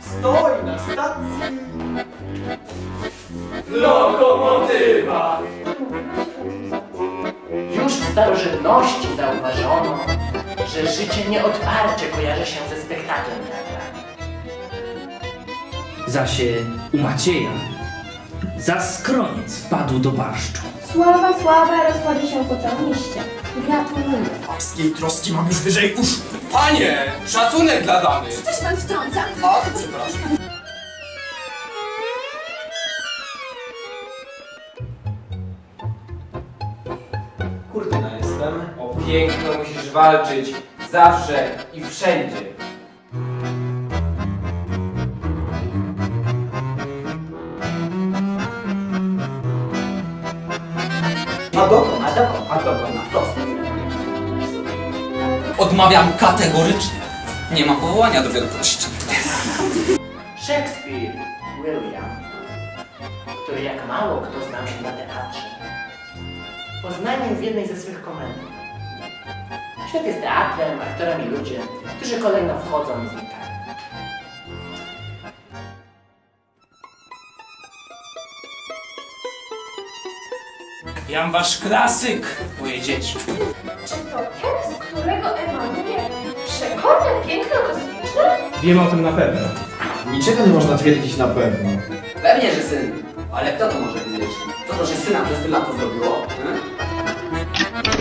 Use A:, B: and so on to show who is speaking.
A: Stoi na stacji.
B: Lokomotywa!
C: Już w starożytności zauważono, że życie nieodparcie kojarzy się ze spektaklem teatralnym.
B: Zasie u Macieja za skroniec wpadł do barszczu.
D: Sława, sława rozchodzi się po całym mieście. Gratuluję.
A: Papskiej troski mam już wyżej uszu.
E: Panie, szacunek dla damy.
D: Co się pan wtrąca?
E: A, to przepraszam.
A: Kurtyna jestem.
E: O piękno musisz walczyć zawsze i wszędzie.
A: A dokąd?
F: Odmawiam kategorycznie. Nie ma powołania do wielkości.
C: Szekspir William, który jak mało kto znał się na teatrze, oznajmił w jednej ze swych komedii. Świat jest teatrem, aktorami ludzie, którzy kolejno wchodzą i znikają.
B: Jam wasz klasyk, moje dzieci.
D: Czy to tekst, którego kosmiczne?
B: Wiem o tym na pewno.
A: Niczego nie można twierdzić na pewno.
E: Pewnie, że syn. Ale kto to może wiedzieć? Co to, że syna przez tyle lat to zrobiło? Hmm?